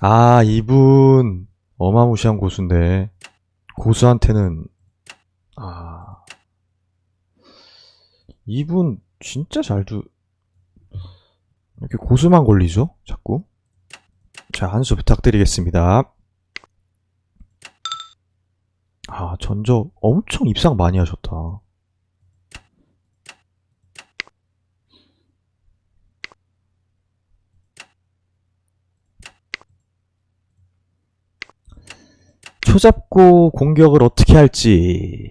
아, 이분 어마무시한 고수인데 고수한테는 아 이분 진짜 잘두 이렇게 고수만 걸리죠? 자꾸. 자, 한 수 부탁드리겠습니다. 아, 전적 엄청 입상 많이 하셨다. 초잡고 공격을 어떻게 할지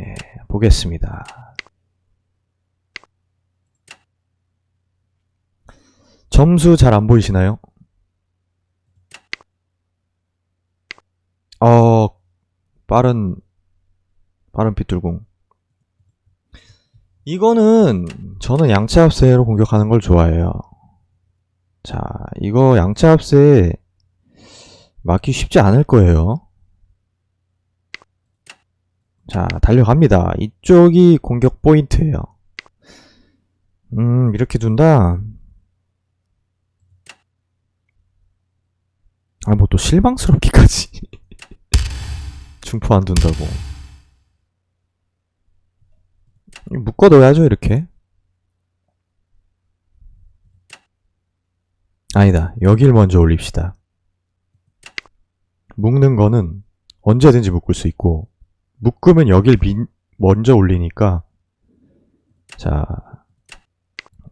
예, 보겠습니다. 점수 잘 안 보이시나요? 어, 빠른, 빠른 빗dur공. 이거는 저는 양체 합세로 공격하는 걸 좋아해요. 자, 이거 양체 합세 막기 쉽지 않을 거예요. 자, 달려갑니다. 이쪽이 공격 포인트예요. 음, 이렇게 둔다. 아, 뭐 또 실망스럽기까지. 중포 안 둔다고. 이거 묶어둬야죠, 이렇게. 아니다. 여길 먼저 올립시다. 묶는 거는 언제든지 묶을 수 있고, 묶으면 여길 민, 먼저 올리니까, 자,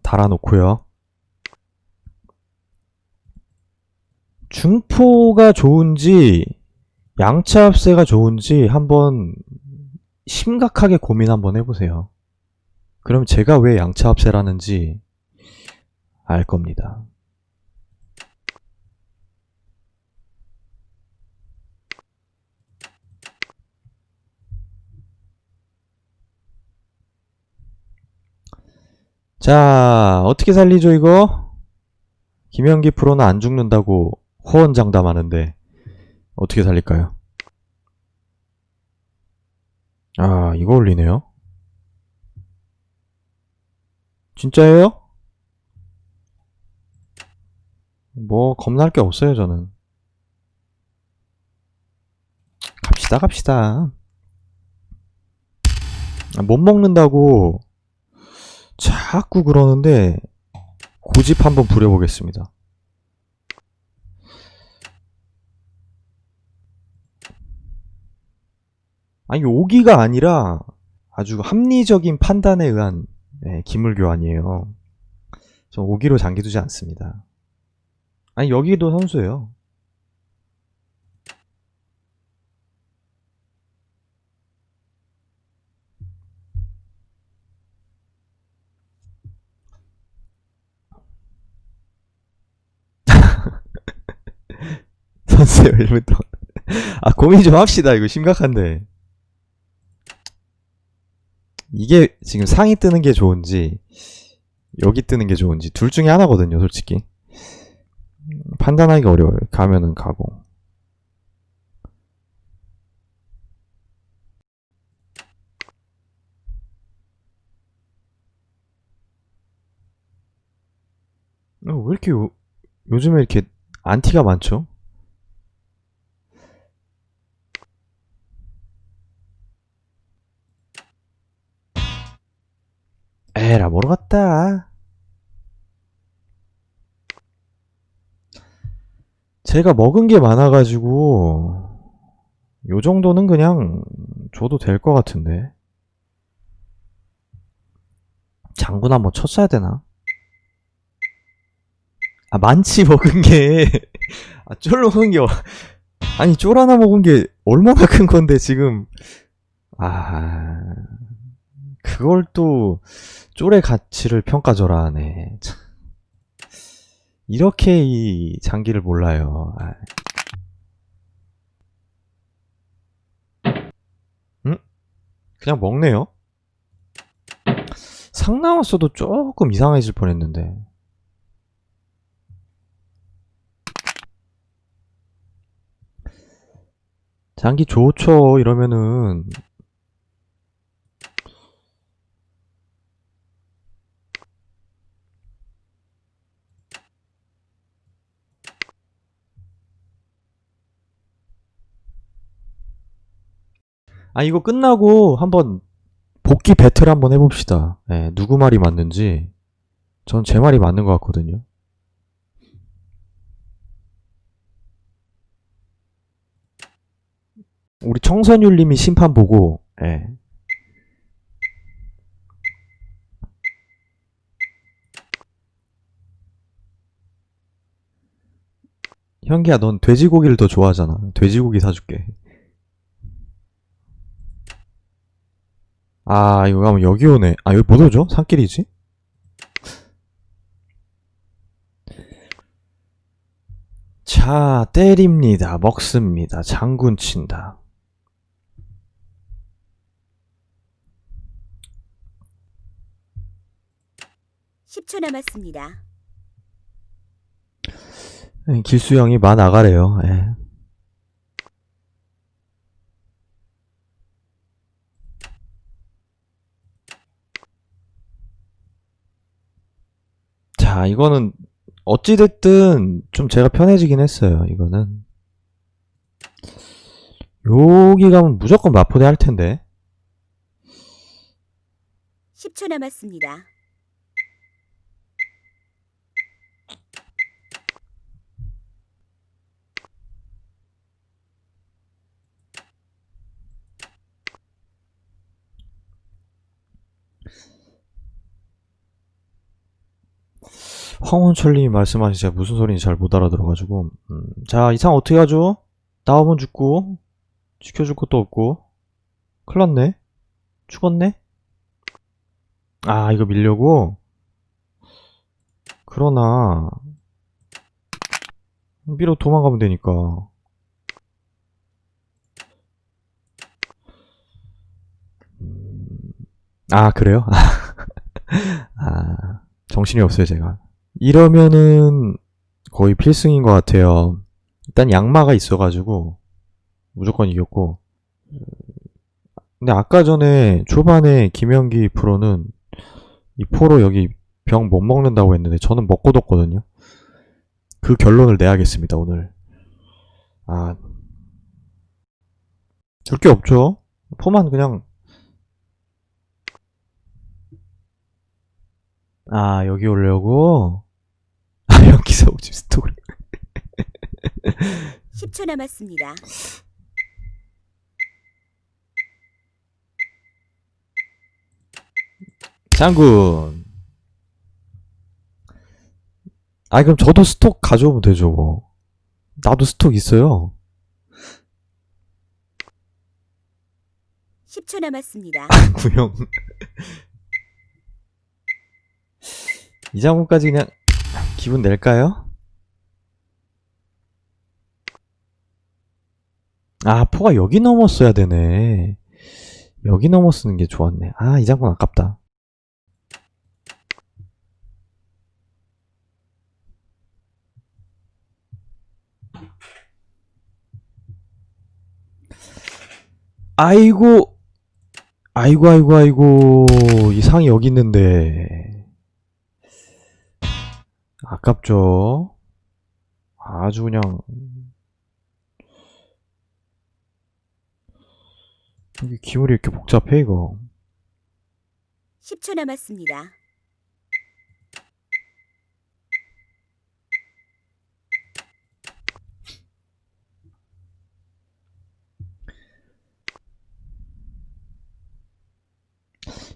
달아놓고요. 중포가 좋은지 양차 합세가 좋은지 한번 심각하게 고민 한번 해보세요. 그럼 제가 왜 양차 합세라는지 알 겁니다. 자, 어떻게 살리죠, 이거? 김현기 프로는 안 죽는다고 호언장담하는데 어떻게 살릴까요? 아, 이거 올리네요. 진짜예요? 뭐 겁날 게 없어요, 저는. 갑시다, 갑시다. 아, 못 먹는다고 자꾸 그러는데 고집 한번 부려보겠습니다. 아니, 오기가 아니라 아주 합리적인 판단에 의한 네, 기물 교환이에요. 저 오기로 잠기두지 않습니다. 아니, 여기도 선수예요. 선수예요, 1분 동안. 아, 고민 좀 합시다. 이거 심각한데. 이게 지금 상이 뜨는 게 좋은지 여기 뜨는 게 좋은지 둘 중에 하나거든요 솔직히 판단하기가 어려워요 가면은 가고 어, 왜 이렇게 요, 요즘에 이렇게 안티가 많죠? 모르겠다. 제가 먹은 게 많아가지고 요 정도는 그냥 줘도 될 것 같은데. 장군 한번 쳤어야 되나? 아 많지 먹은 게. 아 쫄로 먹은 게. 어- 아니 쫄 하나 먹은 게 얼마나 큰 건데 지금. 아 그걸 또 쫄의 가치를 평가줘라 하네. 참. 이렇게 이 장기를 몰라요. 아. 응? 그냥 먹네요? 상 나왔어도 조금 이상해질 뻔했는데. 장기 좋죠, 이러면은. 아, 이거 끝나고 한번 복귀 배틀 한번 해봅시다. 예, 누구 말이 맞는지. 전 제 말이 맞는 것 같거든요. 우리 청선율님이 심판 보고, 예. 현기야, 넌 돼지고기를 더 좋아하잖아. 돼지고기 사줄게. 아, 이거 가면 여기 오네. 아, 여기 못 오죠? 산길이지? 자, 때립니다. 먹습니다. 장군 친다. 십초 남았습니다. 예, 길수 형이 마 나가래요. 예. 자, 이거는 어찌됐든 좀 제가 편해지긴 했어요. 이거는 여기 가면 무조건 마포대 할 텐데. 십초 남았습니다. 황원철님이 말씀하신 제가 무슨 소리인지 잘 못 알아들어가지고 음, 자 이상 어떻게 하죠? 나오면 죽고 지켜줄 것도 없고. 큰일났네. 죽었네? 아 이거 밀려고? 그러나. 밀어 도망가면 되니까. 음, 아 그래요? 아 정신이 없어요 제가 이러면은 거의 필승인 것 같아요. 일단 양마가 있어가지고 무조건 이겼고. 근데 아까 전에 초반에 김영기 프로는 이 포로 여기 병 못 먹는다고 했는데 저는 먹고 뒀거든요. 그 결론을 내야겠습니다 오늘. 아, 줄 게 없죠. 포만 그냥 아 여기 오려고 아 오지 스토리 십초 남았습니다. 장군. 아 그럼 저도 스톡 가져오면 되죠 뭐. 나도 스톡 있어요. 십초 남았습니다. 구형. 이 장군까지 그냥 기분 낼까요? 아 포가 여기 넘었어야 되네. 여기 넘었쓰는 게 좋았네. 아 이 장군 아깝다. 아이고 아이고 아이고 아이고. 이 상이 여기 있는데 아깝죠 아주 그냥 여기 기물이 이렇게 복잡해 이거 십초 남았습니다.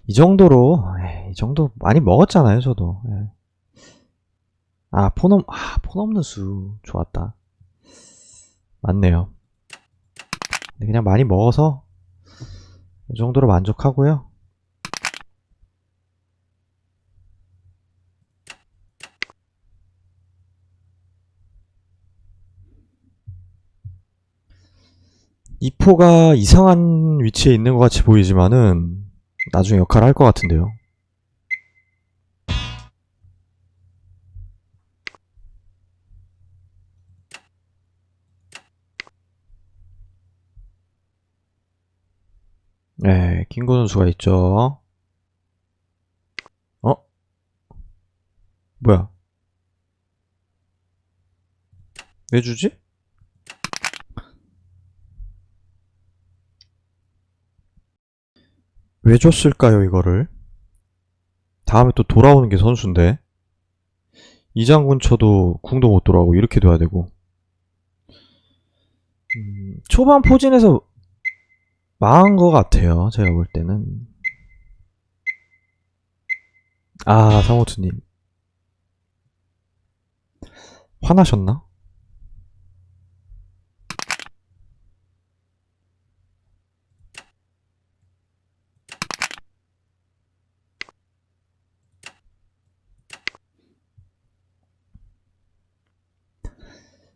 이 정도로 에이, 이 정도 많이 먹었잖아요 저도 예. 아 폰 없 아 폰 없는 수. 좋았다. 맞네요. 그냥 많이 먹어서 이 정도로 만족하고요. 이 포가 이상한 위치에 있는 것 같이 보이지만은 나중에 역할을 할 것 같은데요. 네, 김구 선수가 있죠. 어? 뭐야? 왜 주지? 왜 줬을까요, 이거를? 다음에 또 돌아오는 게 선수인데. 이장군 쳐도 궁도 못 돌아오고 이렇게 돼야 되고. 음, 초반 포진에서 망한 것 같아요. 제가 볼 때는. 아, 상호투님. 화나셨나?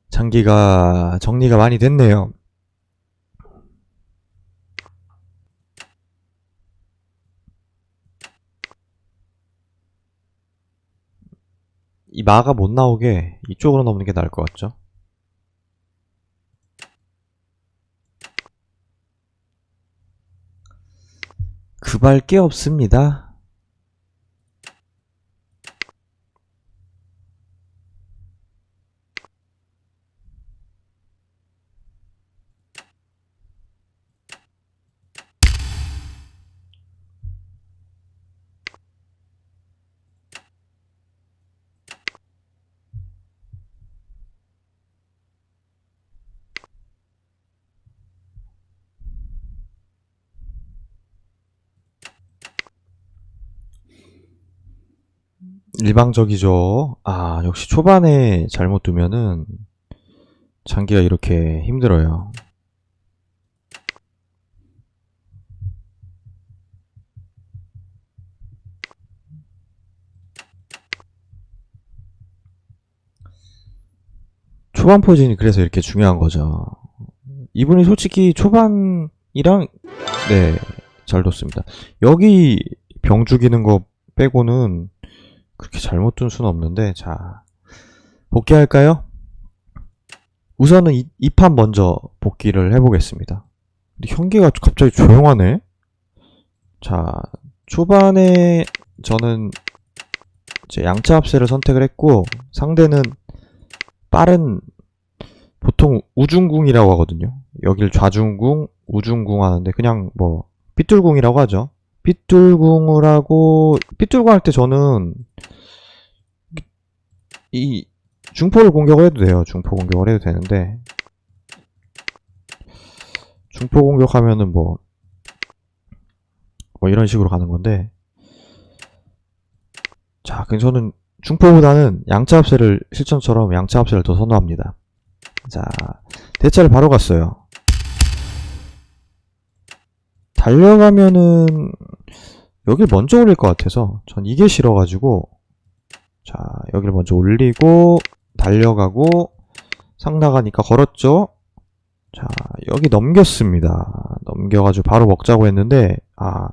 장기가 정리가 많이 됐네요. 이 마가 못 나오게 이쪽으로 넘는 게 나을 것 같죠? 그발 게 없습니다. 일방적이죠. 아, 역시 초반에 잘못 두면은 장기가 이렇게 힘들어요. 초반 포진이 그래서 이렇게 중요한 거죠. 이분이 솔직히 초반이랑 네, 잘 뒀습니다. 여기 병 죽이는 거 빼고는 그렇게 잘못 둔 수는 없는데 자 복귀할까요? 우선은 이 판 먼저 복귀를 해보겠습니다. 근데 현기가 갑자기 조용하네. 자 초반에 저는 이제 양자 합세를 선택을 했고 상대는 빠른 보통 우중궁이라고 하거든요. 여길 좌중궁, 우중궁 하는데 그냥 뭐 삐뚤궁이라고 하죠. 삐뚤궁을 하고 삐뚤궁 할 때 저는 이 중포를 공격을 해도 돼요. 중포 공격을 해도 되는데 중포 공격하면은 뭐, 뭐 이런 식으로 가는 건데 자, 근데 저는 중포보다는 양자 합세를 실전처럼 양자 합세를 더 선호합니다. 자, 대차를 바로 갔어요. 달려가면은 여길 먼저 올릴 것 같아서 전 이게 싫어가지고 자 여기를 먼저 올리고 달려가고 상 나가니까 걸었죠? 자 여기 넘겼습니다. 넘겨가지고 바로 먹자고 했는데 아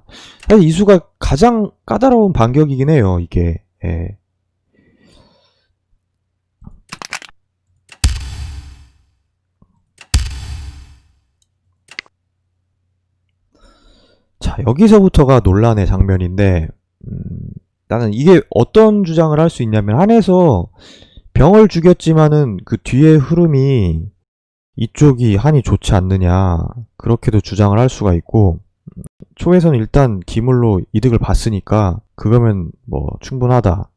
사실 이수가 가장 까다로운 반격이긴 해요 이게. 예. 자 여기서부터가 논란의 장면인데 음, 나는 이게 어떤 주장을 할 수 있냐면 한에서 병을 죽였지만은 그 뒤의 흐름이 이쪽이 한이 좋지 않느냐 그렇게도 주장을 할 수가 있고 음, 초에서는 일단 기물로 이득을 봤으니까 그거면 뭐 충분하다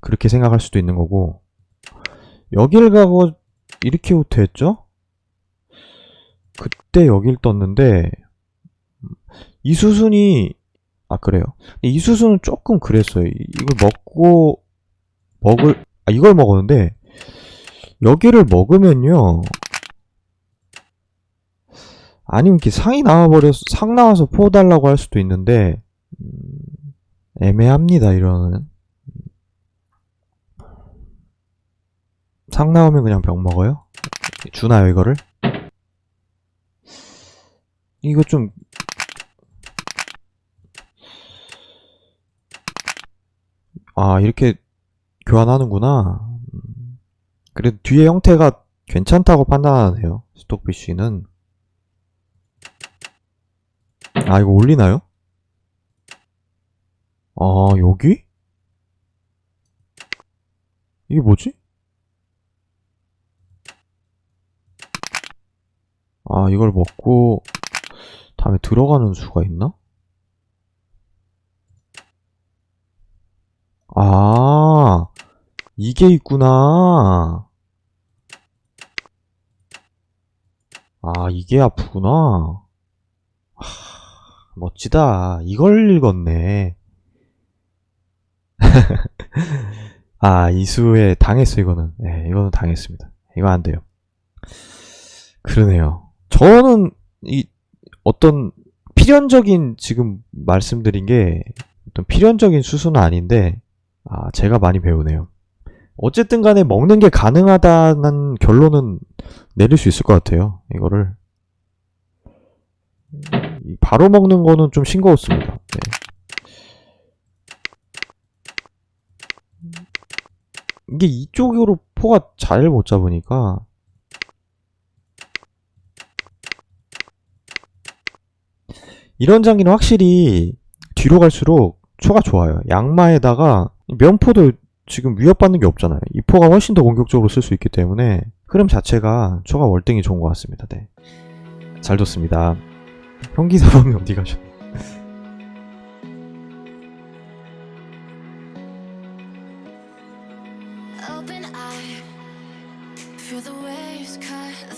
그렇게 생각할 수도 있는 거고 여길 가고 이렇게 후퇴했죠? 그때 여길 떴는데 음, 이 수순이 아 그래요. 이 수순은 조금 그랬어요. 이- 이걸 먹고 먹을 아 이걸 먹었는데 여기를 먹으면요. 아니면 이렇게 상이 나와버려서 상 나와서 포 달라고 할 수도 있는데 음, 애매합니다 이거는 상 나오면 그냥 병 먹어요? 주나요 이거를? 이거 좀 아, 이렇게 교환하는구나. 음, 그래도 뒤에 형태가 괜찮다고 판단하네요. 스톡피쉬는. 아, 이거 올리나요? 아, 여기? 이게 뭐지? 아, 이걸 먹고 다음에 들어가는 수가 있나? 아, 이게 있구나. 아, 이게 아프구나. 하, 멋지다. 이걸 읽었네. 아, 이수에 당했어, 이거는. 네, 이거는 당했습니다. 이거 안 돼요. 그러네요. 저는 이 어떤 필연적인 지금 말씀드린 게 어떤 필연적인 수순은 아닌데, 아, 제가 많이 배우네요. 어쨌든 간에 먹는 게 가능하다는 결론은 내릴 수 있을 것 같아요. 이거를. 이 바로 먹는 거는 좀 싱거웠습니다. 네. 이게 이쪽으로 포가 잘 못 잡으니까 이런 장기는 확실히 뒤로 갈수록 초가 좋아요. 양마에다가 면포도 지금 위협받는 게 없잖아요. 이 포가 훨씬 더 공격적으로 쓸 수 있기 때문에 흐름 자체가 초가 월등히 좋은 것 같습니다. 네. 잘 뒀습니다. 형기 사범이 어디 가셨? Open eye,